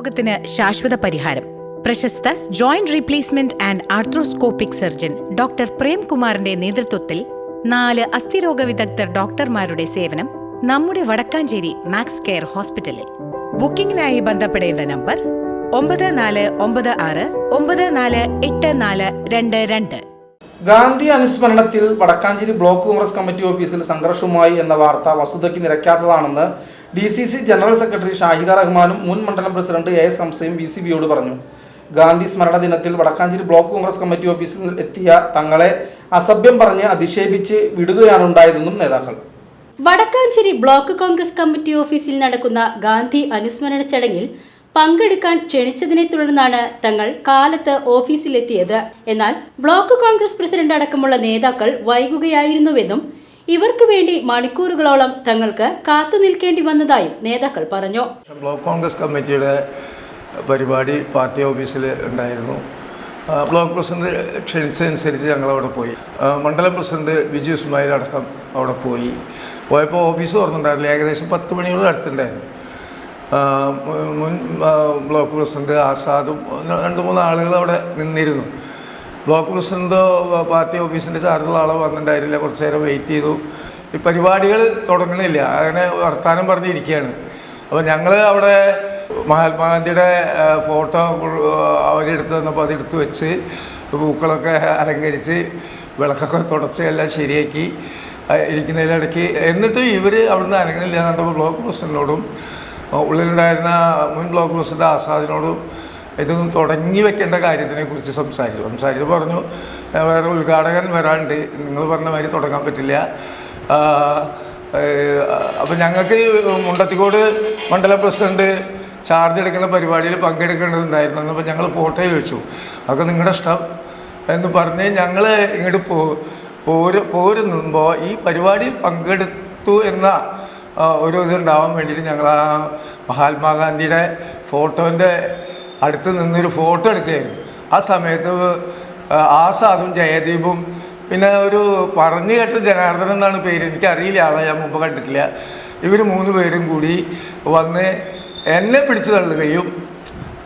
രോഗത്തിന് ശാശ്വത പരിഹാരം. പ്രശസ്ത joint replacement and arthroscopic surgeon doctor പ്രേംകുമാറിന്റെ നേതൃത്വത്തിൽ നാല് അസ്ഥിരോഗ വിദഗ്ധർ ഡോക്ടർമാരുടെ സേവനം നമ്മുടെ വടക്കാഞ്ചേരി മാക്സ് കെയർ ഹോസ്പിറ്റലിൽ. ബുക്കിംഗിനായി ബന്ധപ്പെടേണ്ട നമ്പർ ഒമ്പത് നാല് ഒമ്പത് ആറ് ഒമ്പത് നാല് എട്ട് നാല് രണ്ട് രണ്ട്. ഗാന്ധി അനുസ്മരണത്തിൽ വടക്കാഞ്ചേരി ബ്ലോക്ക് കോൺഗ്രസ് കമ്മിറ്റി ഓഫീസിൽ സംഘർഷവുമായി എന്ന വാർത്ത വസ്തുതയ്ക്ക് നിരക്കാത്തതാണെന്ന് D C C general secretary Shahida റഹ്മാനും മുൻ മണ്ഡലം പ്രസിഡന്റ് എ എസ് ഹംസയും ബി സി ബിയോട് പറഞ്ഞു. ഗാന്ധി സ്മരണ ദിനത്തിൽ വടക്കാഞ്ചേരി ബ്ലോക്ക് കോൺഗ്രസ് കമ്മിറ്റി ഓഫീസിൽ എത്തിയ തങ്ങളെ അസഭ്യം പറഞ്ഞ് അധിക്ഷേപിച്ച് വിടുകയാണുണ്ടായതെന്നും നേതാക്കൾ. വടക്കാഞ്ചേരി ബ്ലോക്ക് കോൺഗ്രസ് കമ്മിറ്റി ഓഫീസിൽ നടക്കുന്ന ഗാന്ധി അനുസ്മരണ ചടങ്ങിൽ പങ്കെടുക്കാൻ ക്ഷണിച്ചതിനെ തുടർന്നാണ് തങ്ങൾ കാലത്ത് ഓഫീസിലെത്തിയത്. എന്നാൽ ബ്ലോക്ക് കോൺഗ്രസ് പ്രസിഡന്റ് അടക്കമുള്ള നേതാക്കൾ വൈകുകയായിരുന്നുവെന്നും ഇവർക്ക് വേണ്ടി മണിക്കൂറുകളോളം തങ്ങൾക്ക് കാത്തു നിൽക്കേണ്ടി വന്നതായും നേതാക്കൾ പറഞ്ഞു. ബ്ലോക്ക് കോൺഗ്രസ് കമ്മിറ്റിയുടെ പരിപാടി പാർട്ടി ഓഫീസിൽ ഉണ്ടായിരുന്നു. ബ്ലോക്ക് പ്രസിഡന്റ് ക്ഷണിച്ചതനുസരിച്ച് ഞങ്ങൾ അവിടെ പോയി മണ്ഡലം പ്രസിഡന്റ് വിജു ഇസ്മായിൽ അടക്കം അവിടെ പോയി. പോയപ്പോൾ ഓഫീസ് തുറന്നിട്ടുണ്ടായിരുന്നു ഏകദേശം പത്ത് മണിയോട് അടുത്തുണ്ടായിരുന്നു. മുൻ ബ്ലോക്ക് പ്രസിഡന്റ് ആസാദും രണ്ട് മൂന്ന് ആളുകൾ അവിടെ നിന്നിരുന്നു. ബ്ലോക്ക് പ്രസിഡന്റ് പാർട്ടി ഓഫീസിന്റെ ചാർജുള്ള ആളെ വന്നിട്ടുണ്ടായിരുന്നില്ല. കുറച്ച് നേരം വെയിറ്റ് ചെയ്തു. ഈ പരിപാടികൾ തുടങ്ങണില്ല. അങ്ങനെ വർത്തമാനം പറഞ്ഞിരിക്കുകയാണ് അപ്പോൾ ഞങ്ങൾ അവിടെ മഹാത്മാഗാന്ധിയുടെ ഫോട്ടോ അവരെടുത്ത് തന്നപ്പോൾ അതെടുത്ത് വെച്ച് പൂക്കളൊക്കെ അലങ്കരിച്ച് വിളക്കൊക്കെ തുടച്ച് എല്ലാം ശരിയാക്കി ഇരിക്കുന്നതിലിടയ്ക്ക് എന്നിട്ട് ഇവർ അവിടുന്ന് അനങ്ങണില്ല എന്നുണ്ടപ്പോൾ ബ്ലോക്ക് പ്രസിഡന്റിനോടും ആ, ഉള്ളിലുണ്ടായിരുന്ന മുൻ ബ്ലോക്ക് പ്രസിഡന്റ് ആസാദിനോടും ഇതൊന്നും തുടങ്ങി വെക്കേണ്ട കാര്യത്തിനെ കുറിച്ച് സംസാരിച്ചു. സംസാരിച്ച് പറഞ്ഞു "ഞാൻ വേറെ ഉദ്ഘാടകൻ വരാണ്ട്. നിങ്ങൾ പറഞ്ഞ മാതിരി തുടങ്ങാൻ പറ്റില്ല. അപ്പം ഞങ്ങൾക്ക് മുണ്ടത്തിക്കോട് മണ്ഡലം പ്രസിഡന്റ് ചാർജ് എടുക്കുന്ന പരിപാടിയിൽ പങ്കെടുക്കേണ്ടതുണ്ടായിരുന്നു അപ്പം ഞങ്ങൾ പോട്ടെ ചോദിച്ചു. അതൊക്കെ നിങ്ങളുടെ ഇഷ്ടം. എന്ന് പറഞ്ഞ് ഞങ്ങൾ ഇങ്ങോട്ട് പോ പോര് പോരുമ്പോൾ ഈ പരിപാടിയിൽ പങ്കെടുത്തു എന്ന ഒരു ഇതുണ്ടാവാൻ വേണ്ടിയിട്ട് ഞങ്ങൾ ആ മഹാത്മാഗാന്ധിയുടെ ഫോട്ടോന്റെ അടുത്ത് നിന്നൊരു ഫോട്ടോ എടുക്കുകയായിരുന്നു ആ സമയത്ത് ആസാദും ജയദീപും പിന്നെ ഒരു പറഞ്ഞു കേട്ട ജനാർദ്ദനൻ എന്നാണ് പേര്. എനിക്കറിയില്ല ആളെ ഞാൻ മുമ്പ് കണ്ടിട്ടില്ല. ഇവർ മൂന്ന് പേരും കൂടി വന്ന് എന്നെ പിടിച്ചു തള്ളുകയും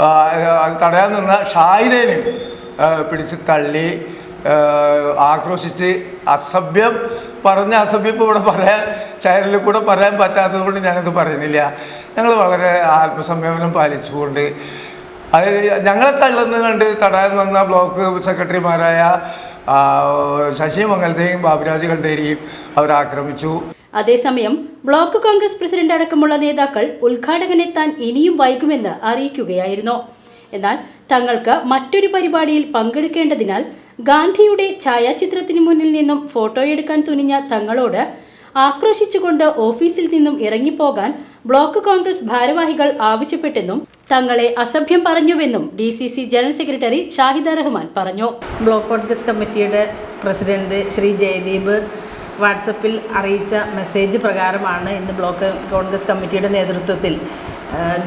അത് തടയാൻ നിന്ന ഷാഹിദേനെയും ആ, പിടിച്ച് തള്ളി ആക്രോശിച്ച് അസഭ്യം പറഞ്ഞ അസഭ്യം ഇപ്പോൾ ഇവിടെ പറയാൻ ചാനലിൽ കൂടെ പറയാൻ പറ്റാത്തത് കൊണ്ട് ഞാനത് പറയുന്നില്ല. ഞങ്ങൾ വളരെ ആത്മസംയമനം പാലിച്ചുകൊണ്ട് അത് ഞങ്ങളെ തള്ളുന്ന കണ്ട് തടയാൻ വന്ന ബ്ലോക്ക് സെക്രട്ടറിമാരായ ശശി മംഗലത്തെയും ബാബുരാജ് കണ്ടേരിയും അവർ ആക്രമിച്ചു. അതേസമയം ബ്ലോക്ക് കോൺഗ്രസ് പ്രസിഡന്റ് അടക്കമുള്ള നേതാക്കൾ ഉദ്ഘാടകനെത്താൻ ഇനിയും വൈകുമെന്ന് അറിയിക്കുകയായിരുന്നു. എന്നാൽ തങ്ങൾക്ക് മറ്റൊരു പരിപാടിയിൽ പങ്കെടുക്കേണ്ടതിനാൽ ഗാന്ധിയുടെ ഛായാചിത്രത്തിന് മുന്നിൽ നിന്നും ഫോട്ടോയെടുക്കാൻ തുനിഞ്ഞ തങ്ങളോട് ആക്രോശിച്ചുകൊണ്ട് ഓഫീസിൽ നിന്നും ഇറങ്ങിപ്പോകാൻ ബ്ലോക്ക് കോൺഗ്രസ് ഭാരവാഹികൾ ആവശ്യപ്പെട്ടെന്നും തങ്ങളെ അസഭ്യം പറഞ്ഞുവെന്നും D C C general secretary Shahida Rahman പറഞ്ഞു. ബ്ലോക്ക് കോൺഗ്രസ് കമ്മിറ്റിയുടെ പ്രസിഡന്റ് ശ്രീ ജയദീപ് വാട്സപ്പിൽ അറിയിച്ച മെസ്സേജ് പ്രകാരമാണ് ഇന്ന് ബ്ലോക്ക് കോൺഗ്രസ് കമ്മിറ്റിയുടെ നേതൃത്വത്തിൽ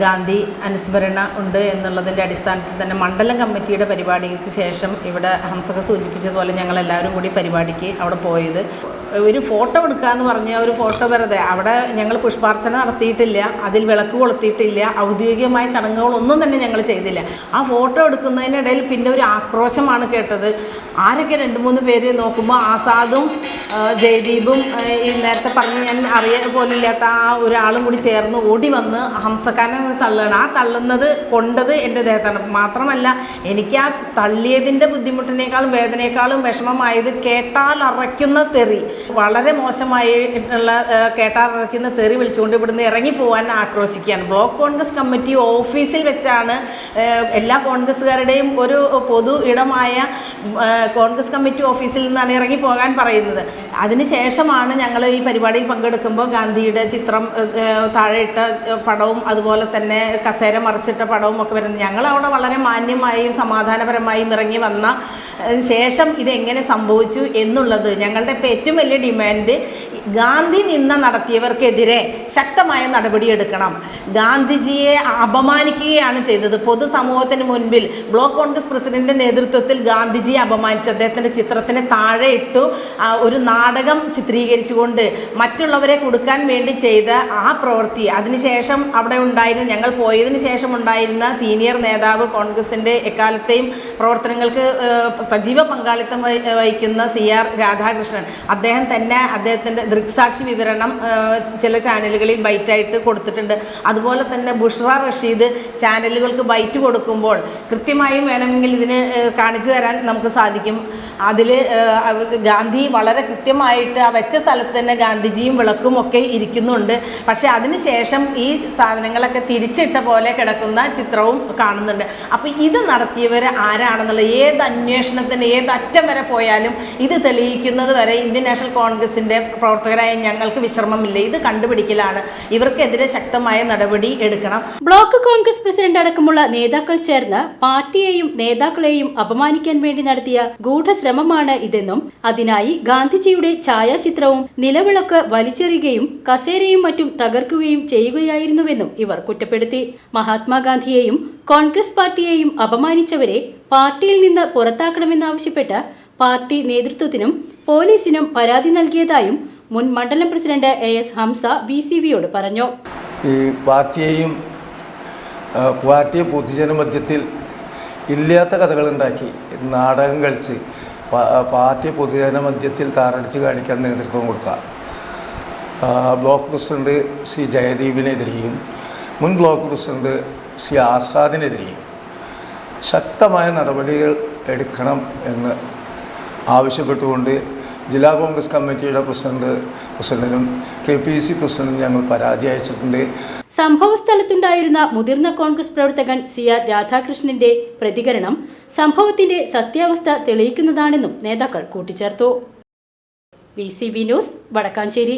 ഗാന്ധി അനുസ്മരണ ഉണ്ട് എന്നുള്ളതിന്റെ അടിസ്ഥാനത്തിൽ തന്നെ മണ്ഡലം കമ്മിറ്റിയുടെ പരിപാടിക്ക് ശേഷം ഇവിടെ ഹംസക സൂചിപ്പിച്ചതുപോലെ ഞങ്ങൾ എല്ലാവരും കൂടി പരിപാടിക്ക് അവിടെ പോയത്. ഒരു ഫോട്ടോ എടുക്കുക എന്ന് പറഞ്ഞ ഒരു ഫോട്ടോ വെറുതെ. അവിടെ ഞങ്ങൾ പുഷ്പാർച്ചന നടത്തിയിട്ടില്ല. അതിൽ വിളക്ക് കൊളുത്തിയിട്ടില്ല. ഔദ്യോഗികമായ ചടങ്ങുകളൊന്നും തന്നെ ഞങ്ങൾ ചെയ്തില്ല. ആ ഫോട്ടോ എടുക്കുന്നതിനിടയിൽ പിന്നെ ഒരു ആക്രോശമാണ് കേട്ടത്. ആരൊക്കെ രണ്ട് മൂന്ന് പേര് നോക്കുമ്പോൾ ആസാദും ജയദീപും ഈ നേരത്തെ പറഞ്ഞ് ഞാൻ അറിയാൻ പോലില്ലാത്ത ആ ഒരാളും കൂടി ചേർന്ന് ഓടി വന്ന് ഹംസക്കാരനെ തള്ളുകയാണ്. ആ തള്ളുന്നത് കൊണ്ടത് എന്റെ ദേഹത്താണ്. മാത്രമല്ല എനിക്ക് ആ തള്ളിയതിന്റെ ബുദ്ധിമുട്ടിനേക്കാളും വേദനയേക്കാളും വിഷമമായത് കേട്ടാൽ അറയ്ക്കുന്ന തെറി. വളരെ മോശമായിട്ടുള്ള ആ, കേട്ടാൽ അറയ്ക്കുന്ന തെറി വിളിച്ചുകൊണ്ട് ഇവിടുന്ന് ഇറങ്ങി പോകാൻ ആക്രോശിക്കുകയാണ്. ബ്ലോക്ക് കോൺഗ്രസ് കമ്മിറ്റി ഓഫീസിൽ വെച്ചാണ് എല്ലാ കോൺഗ്രസ്സുകാരുടെയും ഒരു പൊതു ഇടമായ കോൺഗ്രസ് കമ്മിറ്റി ഓഫീസിൽ നിന്നാണ് ഇറങ്ങി പോകാൻ പറയുന്നത്. അതിനുശേഷമാണ് ഞങ്ങൾ ഈ പരിപാടിയിൽ പങ്കെടുക്കുമ്പോൾ ഗാന്ധിയുടെ ചിത്രം താഴെ താഴെയിട്ട പടവും അതുപോലെ തന്നെ കസേര മറിച്ചിട്ട പടവും ഒക്കെ വരുന്നത്. ഞങ്ങൾ അവിടെ വളരെ മാന്യമായും സമാധാനപരമായും ഇറങ്ങി വന്ന ശേഷം ഇതെങ്ങനെ സംഭവിച്ചു എന്നുള്ളത് ഞങ്ങളുടെ ഇപ്പോൾ ഏറ്റവും വലിയ ഡിമാൻഡ് ഗാന്ധി നിന്ന നടത്തിയവർക്കെതിരെ ശക്തമായ നടപടിയെടുക്കണം. ഗാന്ധിജിയെ അപമാനിക്കുകയാണ് ചെയ്തത്. പൊതുസമൂഹത്തിന് മുൻപിൽ ബ്ലോക്ക് കോൺഗ്രസ് പ്രസിഡന്റിന്റെ നേതൃത്വത്തിൽ ഗാന്ധിജിയെ അപമാനിച്ചു. അദ്ദേഹത്തിന്റെ ചിത്രത്തിന് താഴെ ഇട്ടു. ഒരു നാടകം ചിത്രീകരിച്ചുകൊണ്ട് മറ്റുള്ളവരെ കൊടുക്കാൻ വേണ്ടി ചെയ്ത ആ പ്രവൃത്തി. അതിനുശേഷം അവിടെ ഉണ്ടായിരുന്ന ഞങ്ങൾ പോയതിന് ശേഷം ഉണ്ടായിരുന്ന സീനിയർ നേതാവ് കോൺഗ്രസിന്റെ എക്കാലത്തെയും പ്രവർത്തനങ്ങൾക്ക് സജീവ പങ്കാളിത്തം വഹിക്കുന്ന സി ആർ രാധാകൃഷ്ണൻ. അദ്ദേഹം തന്നെ അദ്ദേഹത്തിന്റെ ദൃക്സാക്ഷി വിവരണം ചില ചാനലുകളിൽ ബൈറ്റായിട്ട് കൊടുത്തിട്ടുണ്ട്. അതുപോലെ തന്നെ ബുഷ്റ റഷീദ് ചാനലുകൾക്ക് ബൈറ്റ് കൊടുക്കുമ്പോൾ കൃത്യമായും വേണമെങ്കിൽ ഇതിന് കാണിച്ചു തരാൻ നമുക്ക് സാധിക്കും. അതിൽ ഗാന്ധി വളരെ കൃത്യമായിട്ട് ആ വെച്ച സ്ഥലത്ത് തന്നെ ഗാന്ധിജിയും വിളക്കും ഒക്കെ ഇരിക്കുന്നുണ്ട്. പക്ഷേ അതിനുശേഷം ഈ സാധനങ്ങളൊക്കെ തിരിച്ചിട്ട പോലെ കിടക്കുന്ന ചിത്രവും കാണുന്നുണ്ട്. അപ്പോൾ ഇത് നടത്തിയവർ ആരാണെന്നുള്ള ഏത് അന്വേഷണത്തിന് ഏത് അറ്റം വരെ പോയാലും ഇത് തെളിയിക്കുന്നത് വരെ ഇന്ത്യൻ നാഷണൽ കോൺഗ്രസിന്റെ പ്രവർത്തകരായ ഞങ്ങൾക്ക് വിശ്രമമില്ല. ഇത് കണ്ടുപിടിക്കലാണ്. ഇവർക്കെതിരെ ശക്തമായ നടപടി എടുക്കണം. ബ്ലോക്ക് കോൺഗ്രസ് പ്രസിഡന്റ് അടക്കമുള്ള നേതാക്കൾ ചേർന്ന് പാർട്ടിയെയും നേതാക്കളെയും അപമാനിക്കാൻ വേണ്ടി നടത്തിയ ഗൂഢശ്രമമാണ് ഇതെന്നും അതിനായി ഗാന്ധിജിയുടെ ഛായാചിത്രവും നിലവിളക്ക് വലിച്ചെറിയുകയും കസേരയും മറ്റും തകർക്കുകയും ചെയ്യുകയായിരുന്നുവെന്നും ഇവർ കുറ്റപ്പെടുത്തി. മഹാത്മാഗാന്ധിയെയും കോൺഗ്രസ് പാർട്ടിയെയും അപമാനിച്ചവരെ പാർട്ടിയിൽ നിന്ന് പുറത്താക്കണമെന്നാവശ്യപ്പെട്ട് പാർട്ടി നേതൃത്വത്തിനും പോലീസിനും പരാതി നൽകിയതായും മുൻ മണ്ഡലം president A S Hamsa V C വിയോട് പറഞ്ഞു. ഈ പാർട്ടിയെയും പാർട്ടിയെ പൊതുജന മധ്യത്തിൽ ഇല്ലാത്ത കഥകളുണ്ടാക്കി. നാടകം കളിച്ച് പാർട്ടി പൊതുജന മധ്യത്തിൽ താറടിച്ച് കാണിക്കാൻ നേതൃത്വം കൊടുത്ത ബ്ലോക്ക് പ്രസിഡന്റ് സി ജയദീപിനെതിരെയും മുൻ ബ്ലോക്ക് പ്രസിഡന്റ് സി ആസാദിനെതിരെയും ശക്തമായ നടപടികൾ എടുക്കണം എന്ന് ആവശ്യപ്പെട്ടുകൊണ്ട് ജില്ലാ കോൺഗ്രസ് കമ്മിറ്റിയുടെ പ്രസിഡന്റ് പ്രസിഡന്റിനും കെ പി സി പ്രസിഡന്റിനും ഞങ്ങൾ പരാതി അയച്ചിട്ടുണ്ട്. സംഭവസ്ഥലത്തുണ്ടായിരുന്ന മുതിർന്ന കോൺഗ്രസ് പ്രവർത്തകൻ സി ആർ രാധാകൃഷ്ണന്റെ പ്രതികരണം സംഭവത്തിന്റെ സത്യാവസ്ഥ തെളിയിക്കുന്നതാണെന്നും നേതാക്കൾ കൂട്ടിച്ചേർത്തു. V C B news Vadakkanchery.